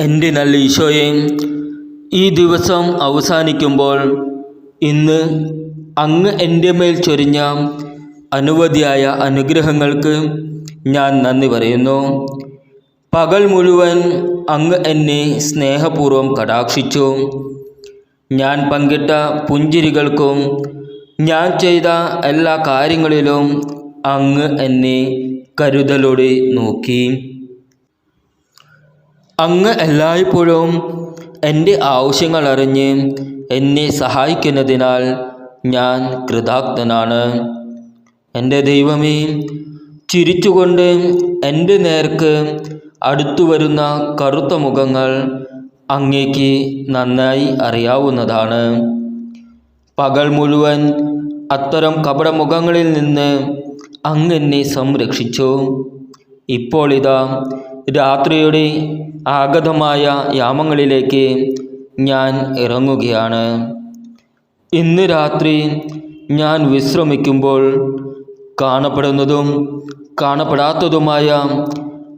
എന്റെ നല്ല ഈശോയെ? ഈ ദിവസം അവസാനിക്കുമ്പോൾ ഇന്ന് അങ്ങ് എന്റെ മേൽ ചൊരിഞ്ഞ അനവധിയായ അനുഗ്രഹങ്ങൾക്ക് ഞാൻ നന്ദി പറയുന്നു. പകൽ മുഴുവൻ അങ്ങ് എന്നെ സ്നേഹപൂർവം കടാക്ഷിച്ചു. ഞാൻ പങ്കിട്ട പുഞ്ചിരികൾക്കും ഞാൻ ചെയ്ത എല്ലാ കാര്യങ്ങളിലും അങ്ങ് എന്നെ കരുതലോടെ നോക്കി. അങ്ങ് എല്ലായ്പ്പോഴും എന്റെ ആവശ്യങ്ങൾ അറിഞ്ഞ് എന്നെ സഹായിക്കുന്നതിനാൽ ഞാൻ കൃതാർത്ഥനാണ് എന്റെ ദൈവമേ ചിരിച്ചുകൊണ്ട് എന്റെ നേർക്ക് അടുത്തു വരുന്ന കറുത്ത മുഖങ്ങൾ അങ്ങേക്ക് നന്നായി അറിയാവുന്നതാണ്. പകൽ മുഴുവൻ അത്തരം കപടമുഖങ്ങളിൽ നിന്ന് അങ്ങ് എന്നെ സംരക്ഷിച്ചു. ഇപ്പോൾ ഇതാ രാത്രിയുടെ ആഗതമായ യാമങ്ങളിലേക്ക് ഞാൻ ഇറങ്ങുകയാണ്. ഇന്ന് രാത്രി ഞാൻ വിശ്രമിക്കുമ്പോൾ കാണപ്പെടുന്നതും കാണപ്പെടാത്തതുമായ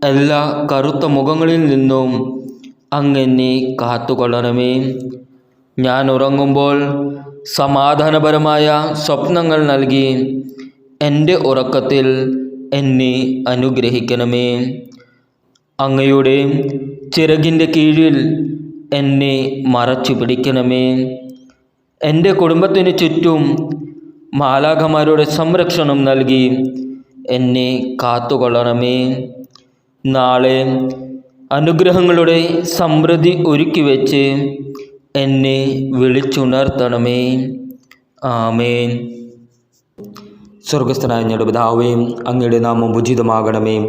എല്ലാ കറുത്ത മുഖങ്ങളിൽ നിന്നും അങ്ങെന്നെ കാത്തുകൊള്ളണമേ. ഞാൻ ഉറങ്ങുമ്പോൾ സമാധാനപരമായ സ്വപ്നങ്ങൾ നൽകി എന്റെ ഉറക്കത്തിൽ എന്നെ അനുഗ്രഹിക്കണമേ. അങ്ങയുടെ ചിറകിന്റെ കീഴിൽ എന്നെ മറച്ചു പിടിക്കണമേ. എന്റെ കുടുംബത്തിന് ചുറ്റും മാലാഖമാരുടെ സംരക്ഷണം നൽകി എന്നെ കാത്തുകൊള്ളണമേ. നാളെ അനുഗ്രഹങ്ങളുടെ സമൃദ്ധി ഒരുക്കി വെച്ച് എന്നെ വിളിച്ചുണർത്തണമേ. ആമേൻ. സ്വർഗസ്ഥനായ ഞങ്ങളുടെ അങ്ങയുടെ നാമം ഉചിതമാകണമേ.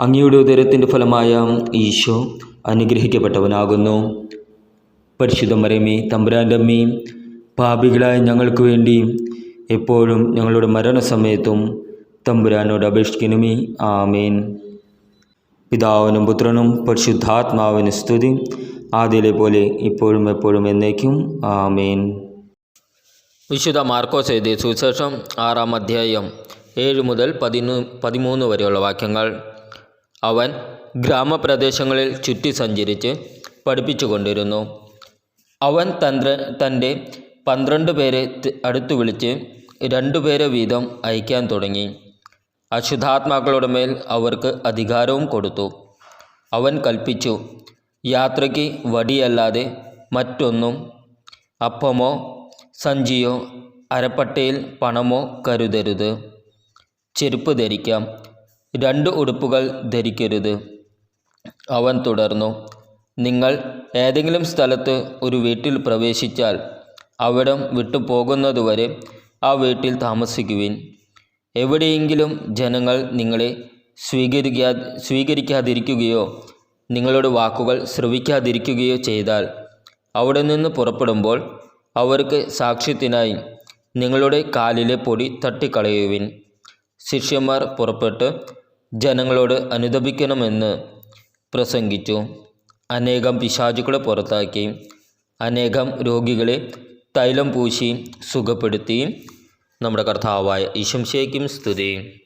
അങ്ങയുടെ ഉദരത്തിന്റെ ഫലമായ ഈശോ അനുഗ്രഹിക്കപ്പെട്ടവനാകുന്നു. പരിശുദ്ധ മരമേ തമ്പുരാന്റെ അമ്മയും പാപികളായ ഞങ്ങൾക്ക് വേണ്ടി എപ്പോഴും ഞങ്ങളുടെ മരണസമയത്തും തമ്പുരാനോട് അപേക്ഷിക്കണമേ. ആമേൻ. പിതാവിനും പുത്രനും പരിശുദ്ധാത്മാവിന് സ്തുതി. ആദ്യയിലെ പോലെ ഇപ്പോഴും എപ്പോഴും എന്നേക്കും. ആമേൻ. വിശുദ്ധ മാർക്കോസ് എഴുതിയ സുവിശേഷം ആറാം അധ്യായം ഏഴ് മുതൽ പതിനു പതിമൂന്ന് വരെയുള്ള വാക്യങ്ങൾ. അവൻ ഗ്രാമപ്രദേശങ്ങളിൽ ചുറ്റി സഞ്ചരിച്ച് പഠിപ്പിച്ചുകൊണ്ടിരുന്നു. അവൻ തന്ത്ര തന്റെ പന്ത്രണ്ട് പേരെ അടുത്തു വിളിച്ച് രണ്ടുപേരെ വീതം അയക്കാൻ തുടങ്ങി. അശുദ്ധാത്മാക്കളുടെ മേൽ അവർക്ക് അധികാരവും കൊടുത്തു. അവൻ കൽപ്പിച്ചു യാത്രയ്ക്ക് വടിയല്ലാതെ മറ്റൊന്നും അപ്പമോ സഞ്ചിയോ അരപ്പട്ടയിൽ പണമോ കരുതരുത്. ചെരുപ്പ് ധരിക്കാം. രണ്ട് ഉടുപ്പുകൾ ധരിക്കരുത്. അവൻ തുടർന്നു നിങ്ങൾ ഏതെങ്കിലും സ്ഥലത്ത് ഒരു വീട്ടിൽ പ്രവേശിച്ചാൽ അവിടം വിട്ടുപോകുന്നതുവരെ ആ വീട്ടിൽ താമസിക്കുവിൻ. എവിടെയെങ്കിലും ജനങ്ങൾ നിങ്ങളെ സ്വീകരിക്കാ സ്വീകരിക്കാതിരിക്കുകയോ നിങ്ങളുടെ വാക്കുകൾ ശ്രവിക്കാതിരിക്കുകയോ ചെയ്താൽ അവിടെ നിന്ന് പുറപ്പെടുമ്പോൾ അവർക്ക് സാക്ഷ്യത്തിനായി നിങ്ങളുടെ കാലിലെ പൊടി തട്ടിക്കളയുവിൻ. ശിഷ്യന്മാർ പുറപ്പെട്ട് ജനങ്ങളോട് അനുദപിക്കണമെന്ന് പ്രസംഗിച്ചു. അനേകം പിശാചുക്കളെ പുറത്താക്കി. അനേകം രോഗികളെ തൈലം പൂശി സുഖപ്പെടുത്തി. നമ്മുടെ കർത്താവായ ഈശംശയ്ക്കും സ്തുതി.